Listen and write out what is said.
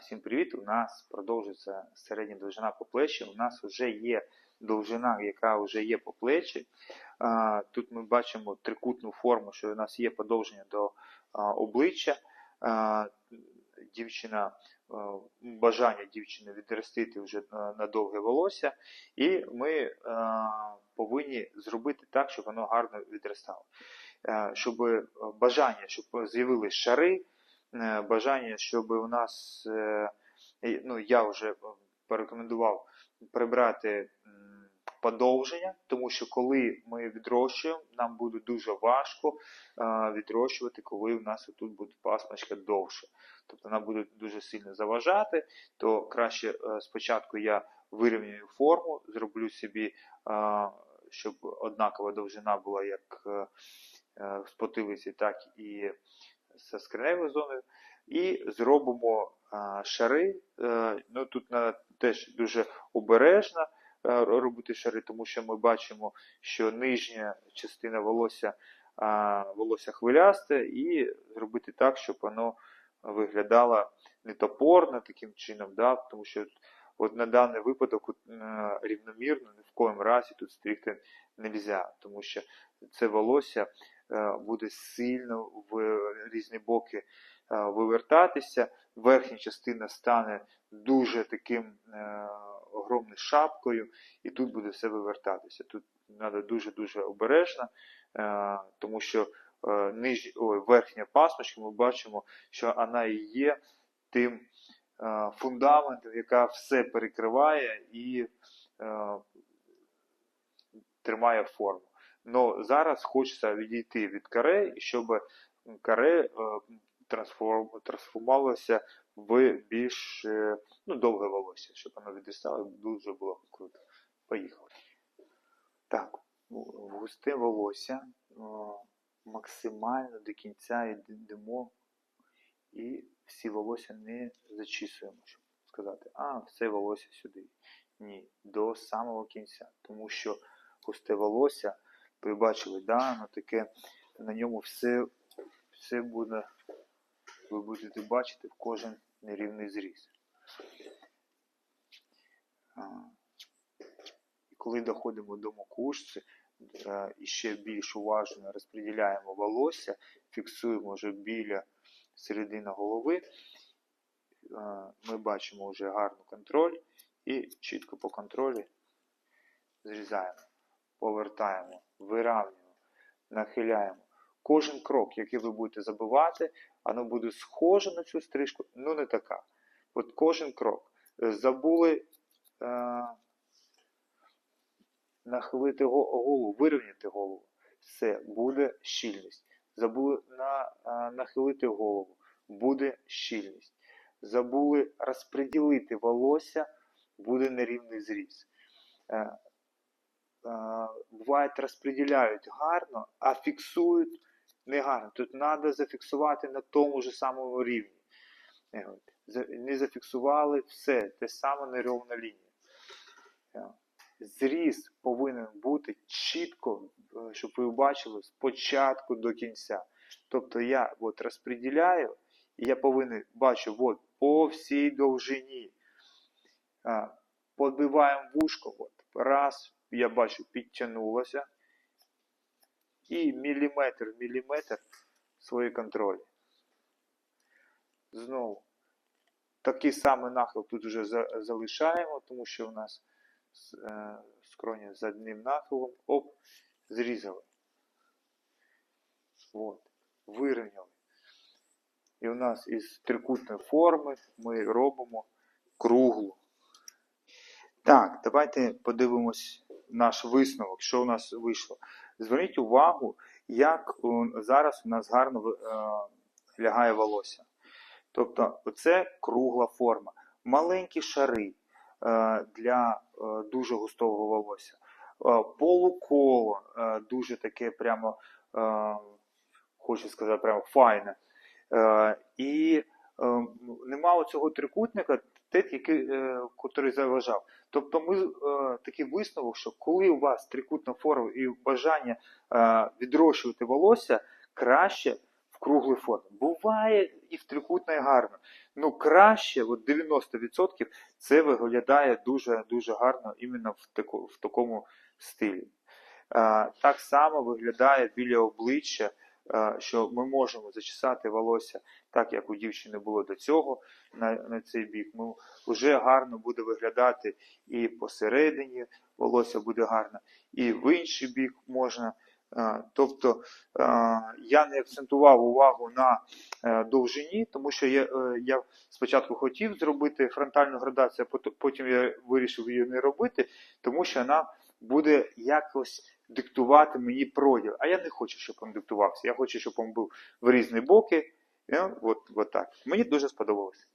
Всім привіт! У нас продовжується середня довжина по плечі. У нас вже є довжина, яка вже є по плечі. Тут ми бачимо трикутну форму, що у нас є подовження до обличчя. Дівчина, бажання дівчини відростити вже на, довге волосся, і ми повинні зробити так, щоб воно гарно відростало. Щоб бажання, щоб з'явились шари, бажання, щоб у нас, е, ну я вже порекомендував прибрати подовження, тому що коли ми відрощуємо, нам буде дуже важко е, відрощувати, коли у нас тут буде пасмочка довше. Тобто вона буде дуже сильно заважати, то краще е, спочатку я вирівнюю форму, зроблю собі, е, щоб однакова довжина була як е, е, потилиці, так і зі скроневою зоною. І зробимо шари. Е, ну, тут треба теж дуже обережно е, робити шари, тому що ми бачимо, що нижня частина волосся, волосся хвилясте, і зробити так, щоб воно виглядало не топорно таким чином, да? тому що от на даний випадок е, рівномірно ні в коєму разі тут стригти не можна, тому що це волосся буде сильно в різні боки е, вивертатися, верхня частина стане дуже таким е, огромною шапкою, і тут буде все вивертатися. Тут треба дуже-дуже обережно, е, тому що е, ниж... Ой, верхня пасмочка, ми бачимо, що вона і є тим е, фундаментом, яка все перекриває і е, тримає форму. Но зараз хочеться відійти від каре, щоб каре е, трансформ, трансформувалося в більш е, ну, довге волосся, щоб воно відростало, дуже було круто. Поїхали. Так, густе волосся максимально до кінця йдемо і всі волосся не зачісуємо, щоб сказати, а, все волосся сюди. Ні, до самого кінця. Тому що густе волосся, ви бачили, да, воно таке, на ньому все, все буде, ви будете бачити в кожен нерівний зріз. І коли доходимо до макушці, е, і ще більш уважно розподіляємо волосся, фіксуємо вже біля середини голови, е, ми бачимо вже гарний контроль і чітко по контролі зрізаємо, повертаємо, виравнюємо, нахиляємо. Кожен крок, який ви будете забивати, воно буде схоже на цю стрижку, ну не така. От кожен крок. Е, Забули е, нахилити голову, вирівняти голову. Все, буде щільність. Забули на, е, нахилити голову, буде щільність. Забули розподілити волосся, буде нерівний зріз. Е, е, бувають розподіляють гарно, а фіксують негарно. Тут треба зафіксувати на тому ж самому рівні. Е, Не зафіксували все, те саме нерівна лінія. Е, Зріз повинен бути чітко, е, щоб ви бачили з початку до кінця. Тобто я от розподіляю, і я повинен бачу от, по всій довжині. Подбиваємо вушко. От, раз, я бачу, підтягнулося. І міліметр в міліметр свої контролі. Знову. Такий самий нахил тут вже залишаємо, тому що у нас е, з одним нахилом. Оп, зрізали. От, вирівняли. І у нас із трикутної форми ми робимо круглу. Так, давайте подивимось наш висновок, що у нас вийшло. Зверніть увагу, як зараз у нас гарно е, лягає волосся. Тобто, це кругла форма. Маленькі шари е, для е, дуже густого волосся. Е, полуколо е, дуже таке прямо, е, хочу сказати, прямо файне. Е, і е, нема цього трикутника, те, який, е, котрий заважав. Тобто ми е, такий висновок, що коли у вас трикутна форма і бажання е, відрощувати волосся, краще в круглій формі. Буває і в трикутної гарно. ну краще, от 90% це виглядає дуже дуже гарно іменно в, таку, в такому стилі. Е, так само виглядає біля обличчя, е, що ми можемо зачесати волосся так, як у дівчини було до цього на, на цей бік. Ми вже гарно буде виглядати і посередині волосся буде гарно, і в інший бік можна. Тобто я не акцентував увагу на е, довжині, тому що я, е, я спочатку хотів зробити фронтальну градацію, а пот- потім я вирішив її не робити, тому що вона буде якось диктувати мені проділ. А я не хочу, щоб він диктувався. Я хочу, щоб він був в різні боки. Е, От, от так. Мені дуже сподобалось.